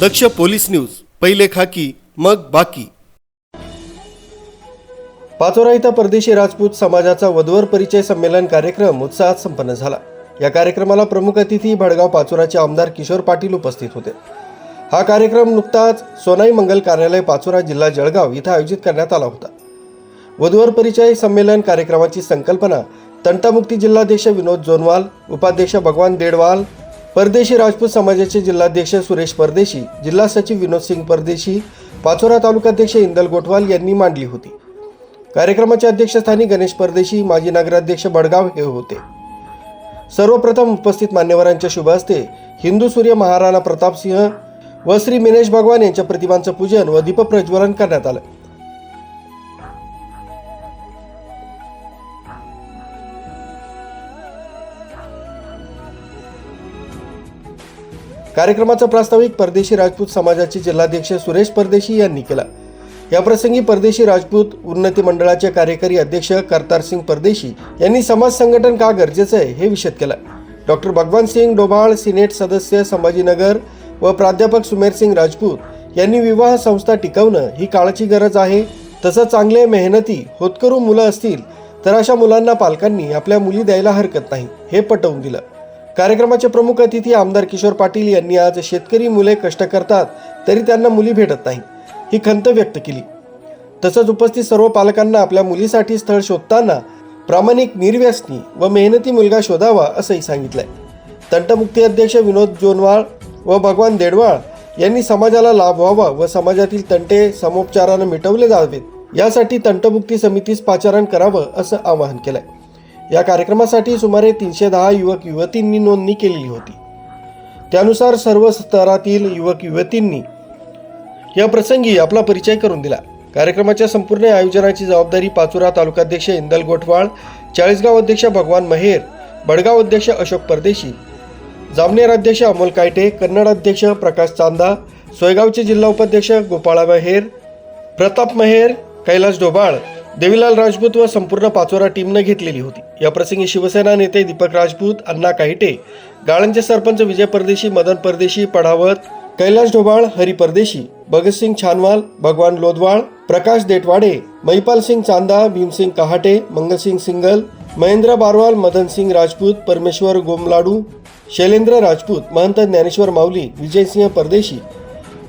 दक्ष police news पहिले खाकी मग बाकी. पाचोरा इथं परदेशी राजपूत समाजाचा वधवर परिचय संमेलन कार्यक्रम उत्साहात संपन्न झाला. या कार्यक्रमाला प्रमुख अतिथी भडगाव पाचोराचे आमदार किशोर पाटील उपस्थित होते. हा कार्यक्रम नुकताच सोनाई मंगल कार्यालय पाचोरा जिल्हा जळगाव इथं आयोजित करण्यात आला होता. वधूवर परिचय संमेलन कार्यक्रमाची संकल्पना तंटामुक्ती जिल्हाध्यक्ष विनोद जोनवाल उपाध्यक्ष भगवान देडवाल परदेशी राजपूत समाजाचे जिल्हाध्यक्ष सुरेश परदेशी जिल्हा सचिव विनोद सिंग परदेशी पाचोरा तालुकाध्यक्ष इंदल गोठवाल यांनी मांडली होती. कार्यक्रमाच्या अध्यक्षस्थानी गणेश परदेशी माजी नगराध्यक्ष बडगाव हे होते. सर्वप्रथम उपस्थित मान्यवरांच्या शुभ हस्ते हिंदू सूर्य महाराणा प्रतापसिंह व श्री मिनेश भगवान यांच्या प्रतिमांचं पूजन व दीपप्रज्वलन करण्यात आलं. कार्यक्रमाचा प्रास्ताविक परदेशी राजपूत समाजाचे जिल्हाध्यक्ष सुरेश परदेशी यांनी केला. याप्रसंगी परदेशी राजपूत उन्नती मंडळाचे कार्यकारी अध्यक्ष करतार सिंग परदेशी यांनी समाज संघटन का गरजेचं आहे हे विषद केलं. डॉक्टर भगवान सिंग डोभाळ सिनेट सदस्य संभाजीनगर व प्राध्यापक सुमेर सिंग राजपूत यांनी विवाह संस्था टिकवणं ही काळाची गरज आहे. तसं चांगले मेहनती होतकरू मुलं असतील तर अशा मुलांना पालकांनी आपल्या मुली द्यायला हरकत नाही हे पटवून दिलं. कार्यक्रमाचे प्रमुख अतिथी आमदार किशोर पाटील यांनी आज शेतकरी मुले कष्ट करतात तरी त्यांना मुली भेटत नाही ही खंत व्यक्त केली. तसंच उपस्थित सर्व पालकांना आपल्या मुलीसाठी स्थळ शोधताना प्रामाणिक निर्व्यसनी व मेहनती मुलगा शोधावा असंही सांगितलंय. तंटमुक्ती अध्यक्ष विनोद जोनवाळ व भगवान देडवाळ यांनी समाजाला लाभ व्हावा व समाजातील तंटे समोपचारानं मिटवले जावेत यासाठी तंटमुक्ती समितीस पाचारण करावं असं आवाहन केलंय. या कार्यक्रमासाठी सुमारे तीनशे दहा युवक युवतींनी नोंदणी केलेली होती. त्यानुसार सर्व स्तरातील युवक युवतींनी या प्रसंगी आपला परिचय करून दिला. कार्यक्रमाच्या संपूर्ण आयोजनाची जबाबदारी पाचुरा तालुकाध्यक्ष इंदल गोठवाळ चाळीसगाव अध्यक्ष भगवान महेर बडगाव अध्यक्ष अशोक परदेशी जामनेर अध्यक्ष अमोल कायटे कन्नड अध्यक्ष प्रकाश चांदा सोयगावचे जिल्हा उपाध्यक्ष गोपाळा महेर प्रताप महेर कैलास ढोबाळ देवीलाल राजपूत व संपूर्ण पाचोरा टीमनं घेतलेली होती. या प्रसंगी शिवसेना नेते दीपक राजपूत अण्णा काहिटे गाळणचे सरपंच विजय परदेशी मदन परदेशी पढावत कैलाश ढोबाळ हरी परदेशी भगतसिंग छानवाल भगवान लोदवाळ प्रकाश देटवाडे महिपाल सिंग चांदा भीमसिंग कहाटे मंगलसिंग सिंगल महेंद्र बारवाल मदन सिंग राजपूत परमेश्वर गोमलाडू शैलेंद्र राजपूत महंत ज्ञानेश्वर माऊली विजयसिंह परदेशी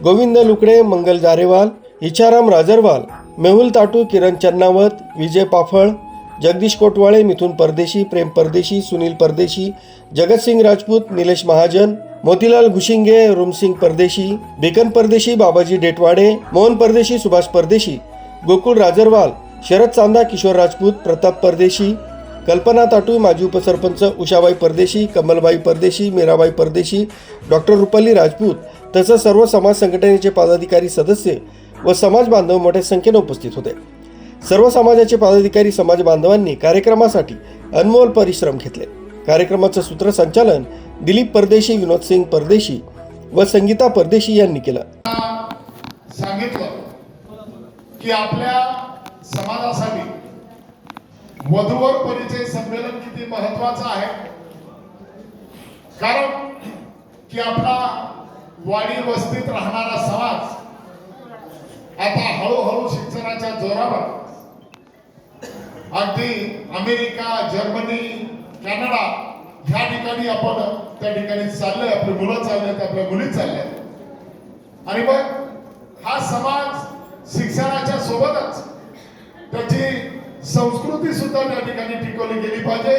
गोविंद लुकडे मंगल जारेवाल इच्छाराम राजरवाल मेहुल ताटू किरण चन्नावत विजय पाफळ जगदीश कोटवाळे मिथुन परदेशी प्रेम परदेशी सुनील परदेशी जगतसिंग राजपूत निलेश महाजन मोतीलाल घुशिंगे रुमसिंग परदेशी बिकन परदेशी बाबाजी डेटवाडे मोहन परदेशी सुभाष परदेशी गोकुळ राजरवाल शरद चांदा किशोर राजपूत प्रताप परदेशी कल्पना ताटू माजी उपसरपंच उषाबाई परदेशी कमलबाई परदेशी मीराबाई परदेशी डॉक्टर रुपाली राजपूत तसंच सर्व समाज संघटनेचे पदाधिकारी सदस्य व समाज बांधव मोठ्या संख्येने उपस्थित होते. सर्व समाजाचे पदाधिकारी समाज बांधवांनी कार्यक्रमासाठी अनमोल परिश्रम घेतले. कार्यक्रमाचं सूत्रसंचालन दिलीप परदेशी विनोद सिंग परदेशी व संगीता परदेशी यांनी केलं. सांगितलं की आपल्या समाजासाठी वधूवर परिचय संमेलन किती महत्वाचं आहे. कारण की आपला वाडी वस्तीत राहणारा समाज आता हळूहळू शिक्षणाच्या जोरावर. अगदी अमेरिका जर्मनी कॅनडा ह्या ठिकाणी आपण त्या ठिकाणी चाललोय आपली मुलं चाललेत आपल्या मुली चालल्यात. आणि मग हा समाज शिक्षणाच्या सोबतच त्याची संस्कृती सुद्धा त्या ठिकाणी टिकवली गेली पाहिजे.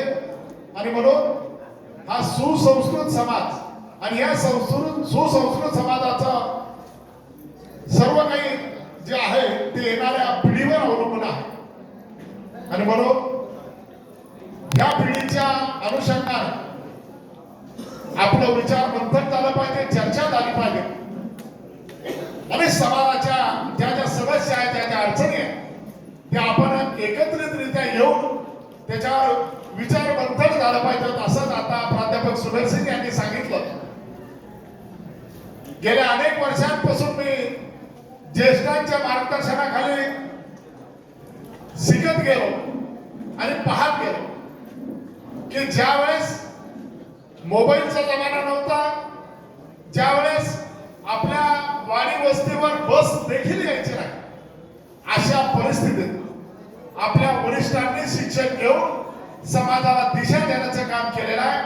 आणि म्हणून हा सुसंस्कृत समाज आणि या संस्कृत सुसंस्कृत समाजाचा सर्व काही जे आहे ते येणाऱ्या पिढीवर अवलंबून आहे. आणि म्हणून या पिढीच्या अनुषंगाने आपलं विचार मंथन झालं पाहिजे चर्चा झाली पाहिजे. आणि समाजाच्या ज्या ज्या समस्या आहेत ज्या ज्या अडचणी आहेत त्या आपण एकत्रितरित्या येऊन त्याच्यावर विचार मंथन झालं पाहिजे. असंच आता प्राध्यापक सुमेर सिंग यांनी सांगितलं. गेल्या अनेक वर्षांपासून मी ज्येष्ठांच्या मार्गदर्शनाखाली शिकत गेलो आणि पाहत गेलो की ज्या वेळेस मोबाईलचा जमाना नव्हता ज्या वेळेस आपल्या बस देखील यायची नाही अशा परिस्थितीत आपल्या वरिष्ठांनी शिक्षण घेऊन समाजाला दिशा देण्याचं काम केलेलं आहे.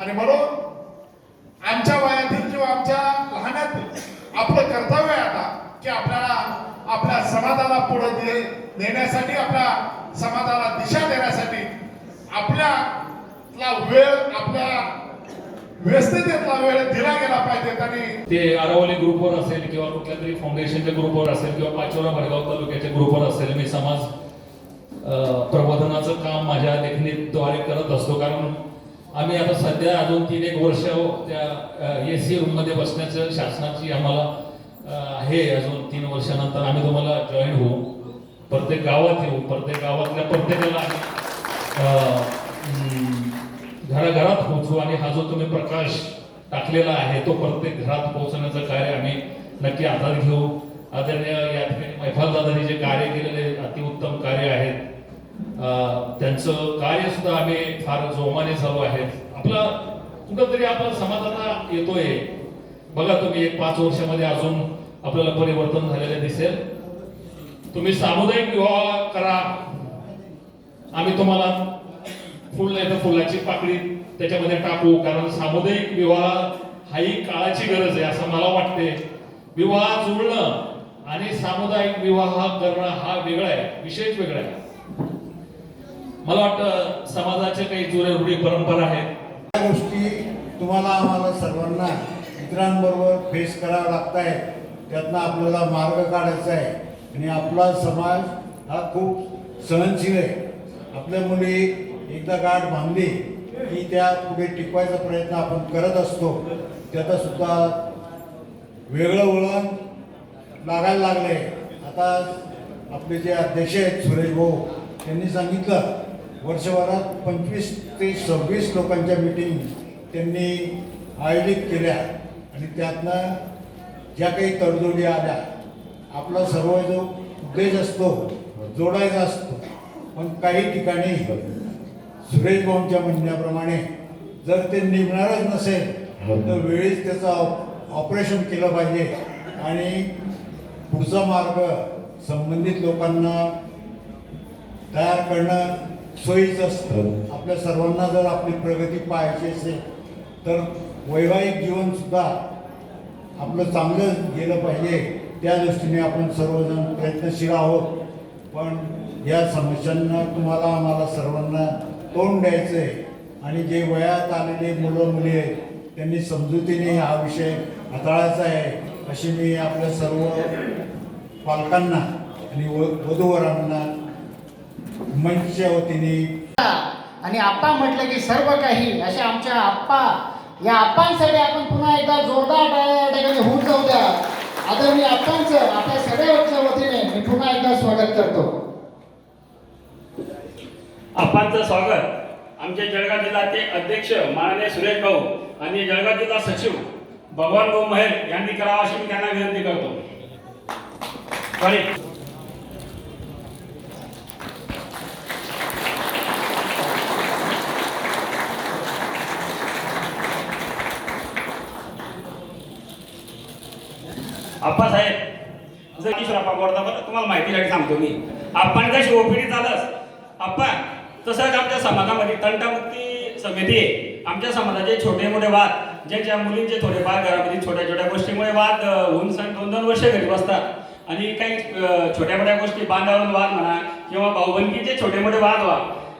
आणि म्हणून आमच्या वयातील किंवा आमच्या लहानातील आपलं कर्तव्य आहे आता की आपल्याला आपल्या समाजाला पुढे दे नेण्यासाठी आपल्या समाजाला दिशा देण्यासाठी आपल्याला वेळ आपल्या व्यस्ततेतला वेळ दिला गेला पाहिजे. आणि ते आरावली ग्रुपवर असेल किंवा कुठल्या तरी फाउंडेशनच्या ग्रुपवर असेल किंवा पाचोरा भडगाव तालुक्याच्या ग्रुपवर असेल मी समाज अं, प्रबोधनाचं काम माझ्या लेखणीद्वारे करत असतो. कारण आम्ही आता सध्या अजून तीन एक वर्ष त्या ए सी रूममध्ये बसण्याचं शासनाची आम्हाला आहे अजून तीन वर्षानंतर आम्ही तुम्हाला जॉईन होऊ. प्रत्येक गावात येऊ. प्रत्येक गावातल्या प्रत्येकाला आम्ही घराघरात पोहोचू आणि हा जो तुम्ही प्रकाश टाकलेला आहे तो प्रत्येक घरात पोहोचण्याचं कार्य आम्ही नक्की हातात घेऊ. आदरणीय या ठिकाणी मैफालदादांनी जे कार्य केलेले अतिउत्तम कार्य आहेत त्यांचं कार्य सुद्धा आम्ही फार जोमाने चालू आहेत आपला कुठंतरी आपण समाजाला येतोय. बघा तुम्ही एक पाच वर्षामध्ये अजून आपल्याला परिवर्तन झालेलं दिसेल. तुम्ही सामुदायिक विवाह करा. आम्ही तुम्हाला फुल नाही तर फुलाची पाकळी त्याच्यामध्ये टाकू. कारण सामुदायिक विवाह हा ही काळाची गरज आहे असं मला वाटते. विवाह जुळणं आणि सामुदायिक विवाह करणं हा वेगळा आहे विशेष वेगळा आहे. मला वाटतं समाजाच्या काही जुने रूढी परंपरा आहेत. त्या गोष्टी तुम्हाला आम्हाला सर्वांना इतरांबरोबर फेस करावं लागत आहे त्यातनं आपल्याला मार्ग काढायचा आहे. आणि आपला समाज हा खूप सहनशील आहे. आपल्या मुली एकदा गाठ बांधली की त्या पुढे टिकवायचा प्रयत्न आपण करत असतो. त्याचा सुद्धा वेगळं वळण लागायला लागले आता आपले जे अध्यक्ष आहेत सुरेश भाऊ त्यांनी सांगितलं वर्षभरात पंचवीस ते सव्वीस लोकांच्या मीटिंग त्यांनी आयोजित केल्या. आणि त्यातनं ज्या काही तडजोडी आल्या आपला सर्व जो उद्देश असतो जोडायचा असतो पण काही ठिकाणी सुरेश भाऊंच्या म्हणण्याप्रमाणे जर ते निघणारच नसेल तर वेळीच त्याचं ऑपरेशन केलं पाहिजे. आणि पुढचा मार्ग संबंधित लोकांना तयार करणं सोयीचं असतं. आपल्या सर्वांना जर आपली प्रगती पाहायची असेल तर वैवाहिक जीवनसुद्धा आपलं चांगलं गेलं पाहिजे त्या दृष्टीने आपण सर्वजण प्रयत्नशील आहोत. पण या समस्यांना तुम्हाला आम्हाला सर्वांना तोंड द्यायचं आहे. आणि जे वयात आलेले मुलं मुली आहेत त्यांनी समजुतीने हा विषय हाताळायचा आहे अशी मी आपल्या सर्व पालकांना आणि व वधूवरांना मंचच्या वतीने आणि आप्पा म्हटलं की सर्व काही असे आमच्या आप्पा या आप्पांसाठी आपण पुन्हा एकदा जोरदार या ठिकाणी होऊन जाऊ द्या. आदरणीय आप्पांचं आपल्या सगळ्यांच्या वतीने मी पुन्हा एकदा स्वागत करतो. आप्पांचं स्वागत. आमचे जळगाव जिल्ह्याचे अध्यक्ष माननीय सुरेश भाऊ आणि जळगाव जिल्हा सचिव भगवान भाऊ महेर यांनी करावा अशी मी त्यांना विनंती करतो. आप्पासाहेब जर किशोरप्पा गोरदावर तुम्हाला माहितीसाठी सांगतो मी. आपण जशी ओपीडी चालस आप्पा तसंच आमच्या समाजामध्ये तंटामुक्ती समिती आहे. आमच्या समाजाचे छोटे मोठे वाद ज्यांच्या मुलींचे थोडेफार घरामध्ये छोट्या छोट्या गोष्टीमुळे वाद होऊन सण दोन दोन वर्ष घरी बसतात. आणि काही छोट्या मोठ्या गोष्टी बांधावरून वाद म्हणा किंवा भाऊबंदीचे छोटे मोठे वाद व्हा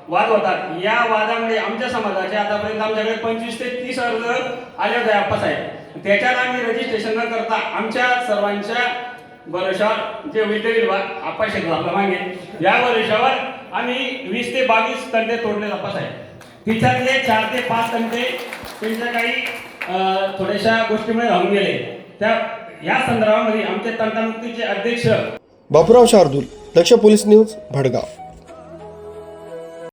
वाद होतात. या वादामुळे आमच्या समाजाचे आतापर्यंत आमच्याकडे पंचवीस ते तीस अर्ज आले होते आप्पासाहेब त्याच्यात आम्ही रजिस्ट्रेशन न करता आमच्या सर्वांच्या वर्षावर जे वितरित विभाग आपाशे आपला मागे या वर्षावर आम्ही वीस ते बावीस तंटे तोडले तपास आहे तिच्यातले चार ते पाच तंटे त्यांच्या काही थोड्याशा गोष्टीमुळे राहून गेले. त्या या संदर्भामध्ये आमचे तंटामुक्तीचे अध्यक्ष बापूराव शार्दूल दक्ष पोलीस न्यूज भडगाव.